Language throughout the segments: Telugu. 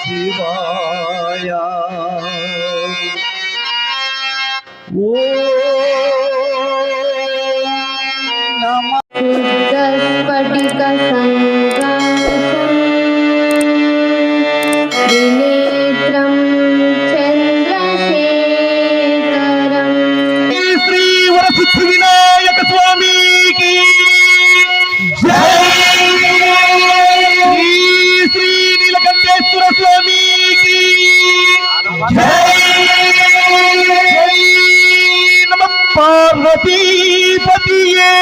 శివాయ ఓ నమ పార్వతీపతియే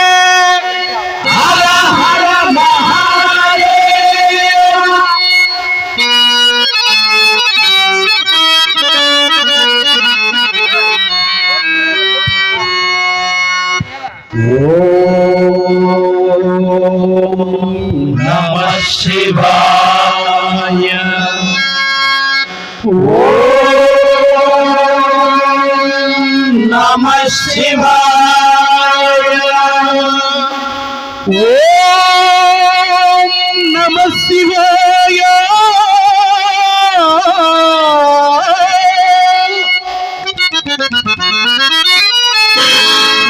ఓం నమ శివాయ.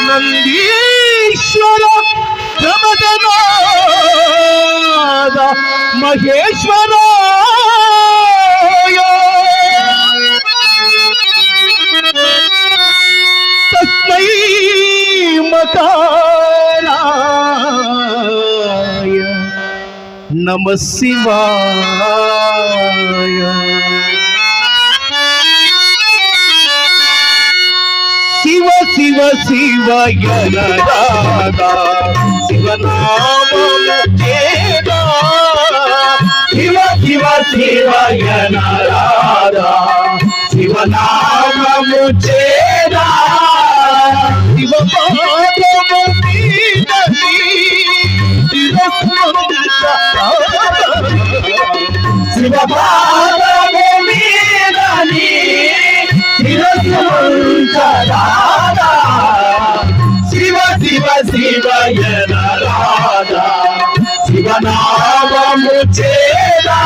నందీశ్వర ప్రమదనాద మహేశ్వర. తస్మై మకారాయ. నమ శివాయ. శివ శివ శివయ రాధా శివనామము చేదా శివ శివ శివయ రాధా శివనామము చేదా శివ పాదము శివ పాదము శివ శిరసుంచరాదా శివ శివ శివయ రాధా శివనామము చేదా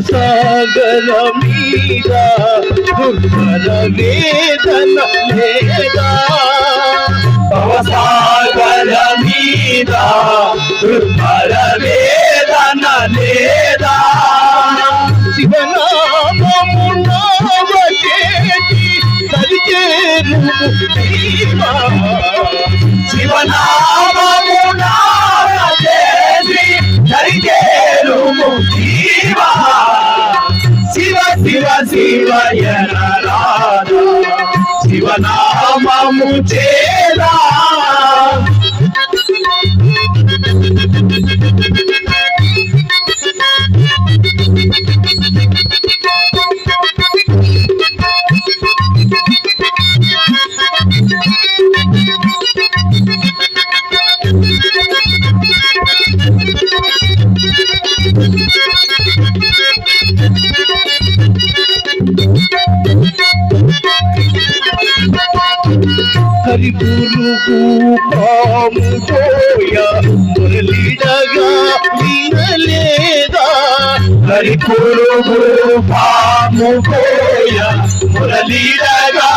సాగర మీద దుర్భర వేదన లేదా? భవసాగర మీద దుర్భర వేదన లేదా? శివనామము నామచేతి సరిచేరు జీవా శివనామము నామచేతి సరిచేరు జీవా శివ శివ శివయ శివనామము చేరా హరి పురుగు పాము పోయ మురళిడగా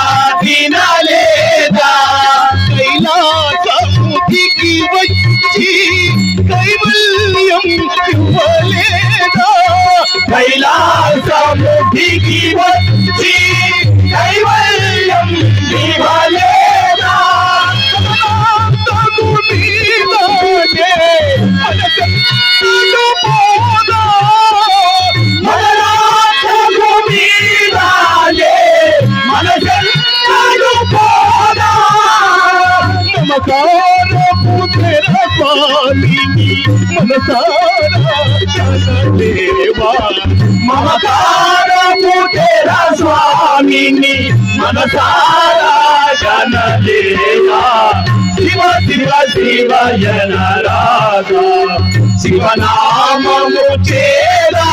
వినలేదా కైలాసముఖికి వచ్చి కైవల్యం ఇవ్వలేదా కైలాసముఖికి వచ్చి కైవల్యం ఇవ్వలేదా స్వామిని మనసారా జనలేదా? శివ శివ శివ జనరాగా శివనామము చేరా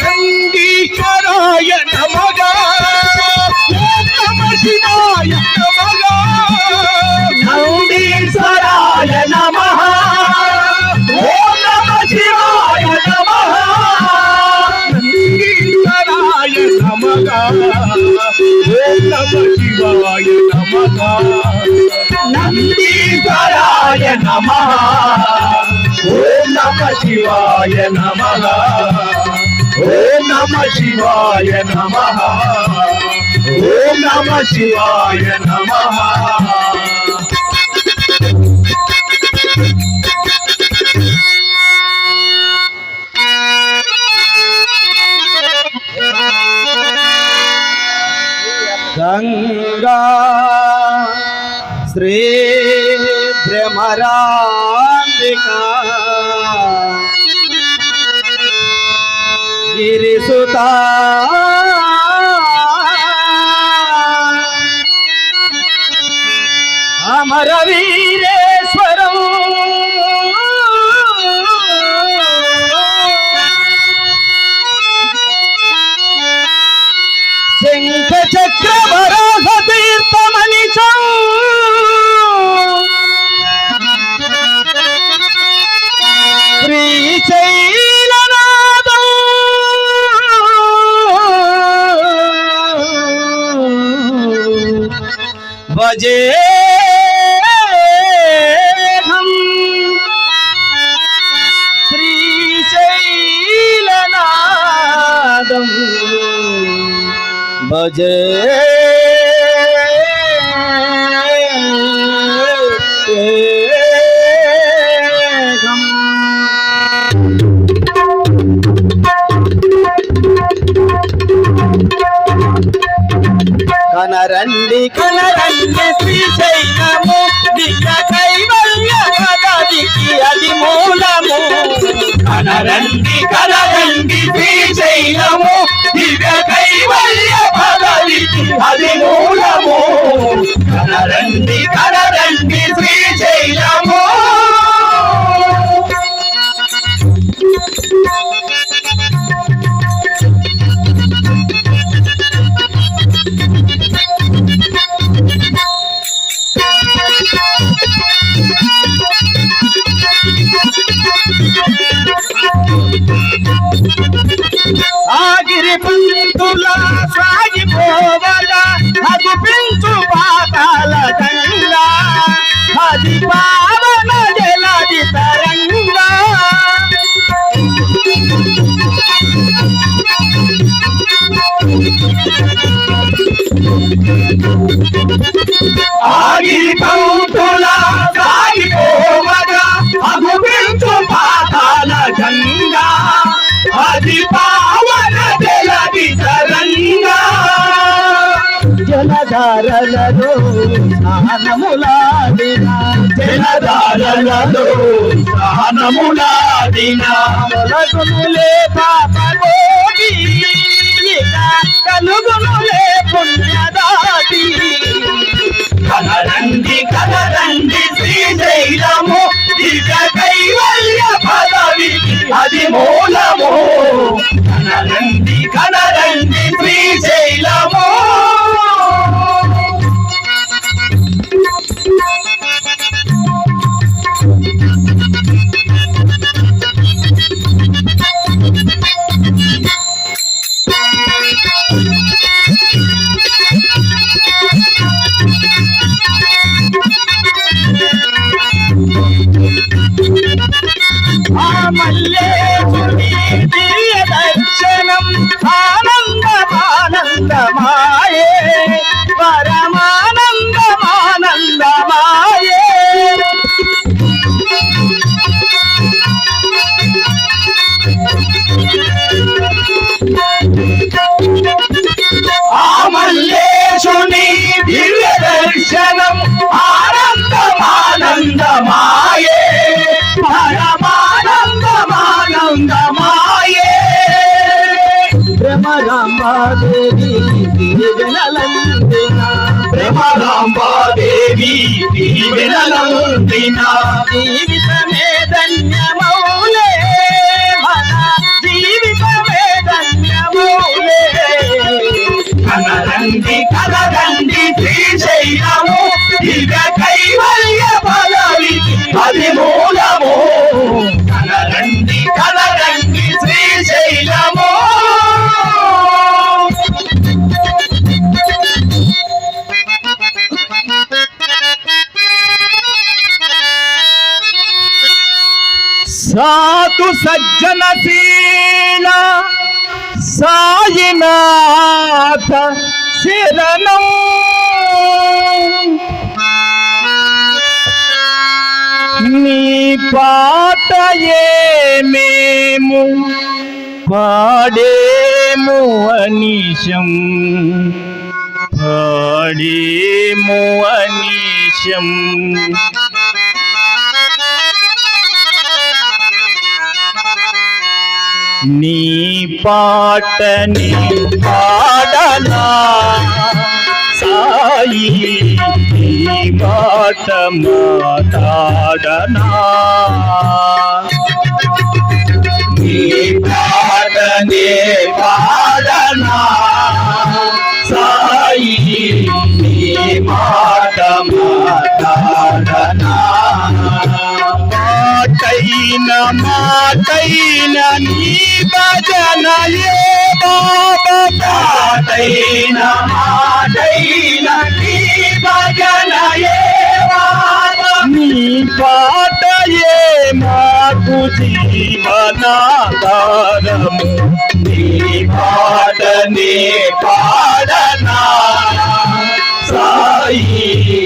నందీశ్వరాయ నమగా. నమ శివాయ నమగా. నందీశ్వరాయ నమ. శివాయ నమ. ఓం నమ శివాయ నమ. ఓం నమ శివాయ నమ. ఓం నమ శివాయ నమ. గంగా శ్రీ Maharaj. కనరండి కనరండి శ్రీశైలము. దివ్య కైవల్య పదవికి అది మూలము. కనరండి కనరండి శ్రీశైలము. దివ్య కైవల్య పదవికి అది మూలము. కనరండి కనరండి శ్రీశైలము. ఆగిరి అది పెంచు పాతాల అది పావన జలది తరంగా సాగిపోవగా పాతాల అది జనధారలలో స్నానములాడిన. జలధారలలో స్నానములాడిన. మొలగునులే పాప ఇక కలుగునులే పుణ్యదాటి కనరండి కనరండి శ్రీశైలము దివ్య కైవల్య పదవి అది మూలము. కనరండి కనరండి శ్రీశైలము భ్రమరాంబాదేవి దీవెనలందిన భ్రమరాంబాదేవి దీవెనలందిన జీవితమే ధన్యమౌలే. మన జీవితమే ధన్యమౌలే. కనరండి కనరండి శ్రీశైలము ఇక కైవల్య పదవికి అది సాధు సజ్జన శీల సాయినాథ శరణం. నీ పాటయే మేము పాడేము అనిశం? పాడేము అనిశం? నీ పాటని పాడనా? సాయి నీ పాట మాతాడనా నీ పాటనే మాటైన నీ భజన ఏ బాబా పాటైన మాటైన నీ భజన ఏ బాబా నీ పాటయే మాకు జీవనాధారము నీ పాటనే పాడనా? సాయి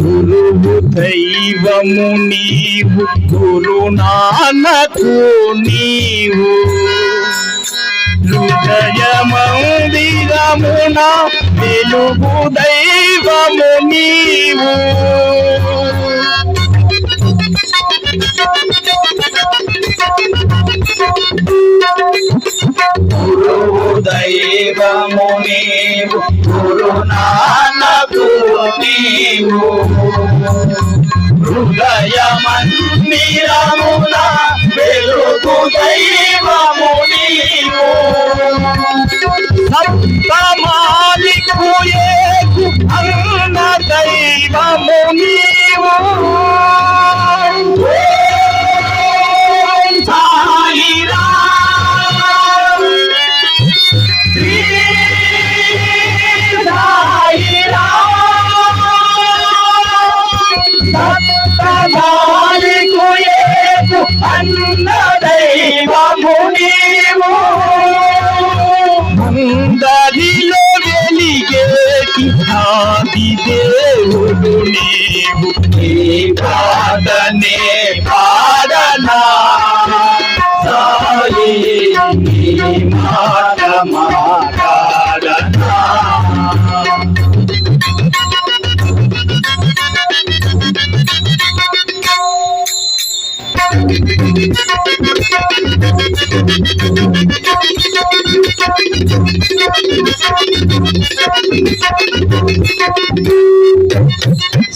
గురువు దైవము నీవు గురు నానకు నీవు. హృదయ మందిరమున వెలుగు దైవము నీవు. దైవము నీవు గురు నాన్నకు నీవు. హృదయ వెలుగు దైవము నీవు. సప్తమాలికు ఏకు అన్న దైవము నీవు.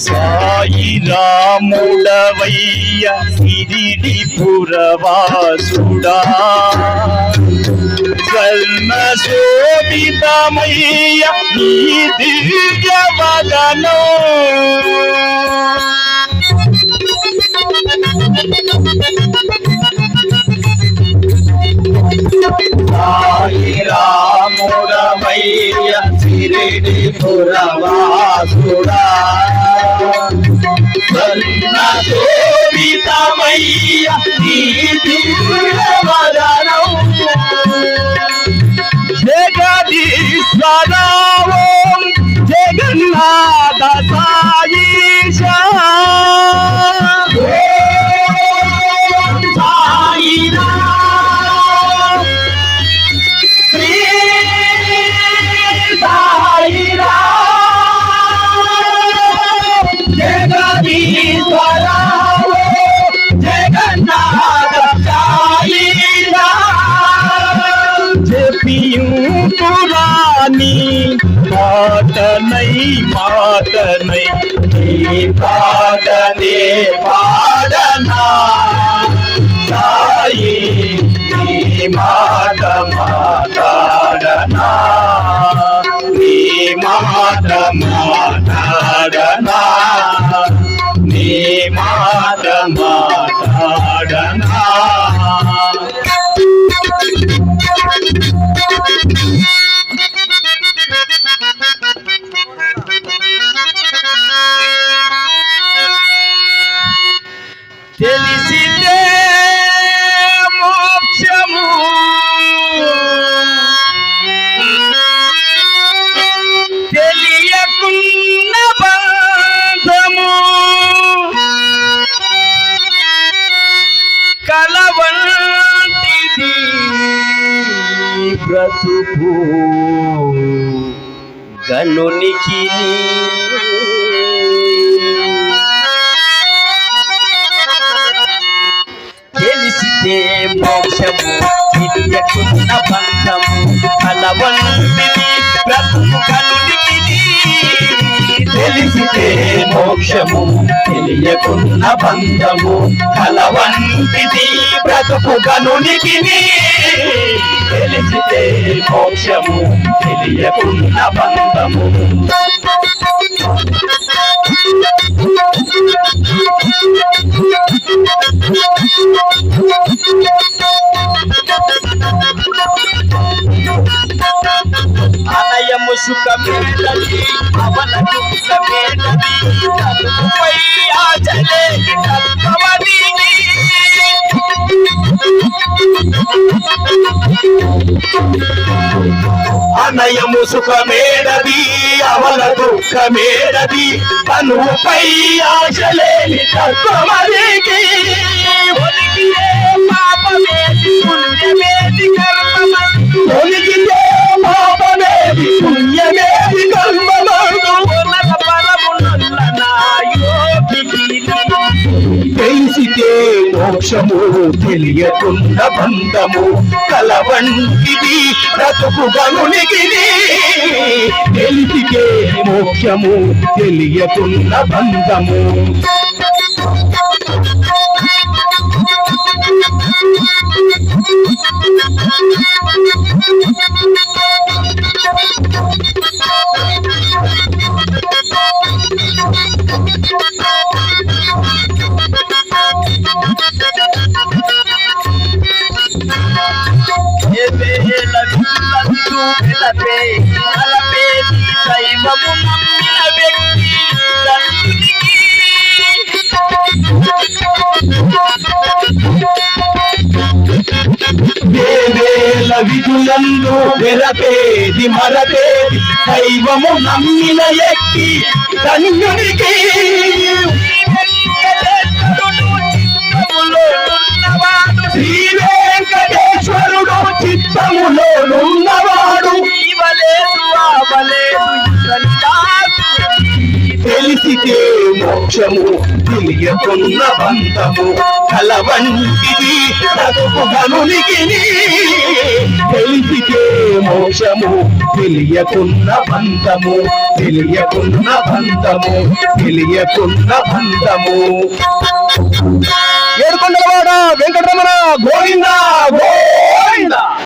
సాయి రాముడవయ్య సిరిడి పురవాసుడా స్వర్ణ శోభితమయ్య నీ దివ్య వదనో రాముడమయ్య సిరిడి పురవాసుడా సన్న శోభితమయ్య నీ దివ్యవదనం జగన్నాథ సాయి నీ పాటనై నీ పాటనే పాడనా? సాయి నీ మాట మాట్లాడనా? నీ మాట బ్రతుకు గనునికి తెలిసితే మోక్షము తెలియకున్న బంధము కలవంటిది బ్రతుకు గనునికి తెలిసితే మోక్షము తెలియకున్న బంధము కలవంటిది బ్రతుకు కనునికి తెలిసితే మోక్షము తెలియకున్న బంధము నయము సుఖమేడది అవల దుఃఖమేడది. కనుపై ఆశలేని తత్వమరికి. దోషము తెలియకున్న బంధము కలవంటిది బ్రతుకు గనునికి తెలిసికే మోక్షము తెలియకున్న బంధము Thank you. వేవేల విధులందు వెరపేది మరపేది. దైవము నమ్మిన ఎక్కి ధన్యునికి మోక్షము తెలియకున్న బంధము కలవంటిది బ్రతుకు గనునికి తెలిసితే మోక్షము తెలియకున్న బంధము తెలియకున్న బంధము తెలియకున్న బంధము ఏడుకొండలవాడ వెంకటరమణ గోవిందా గో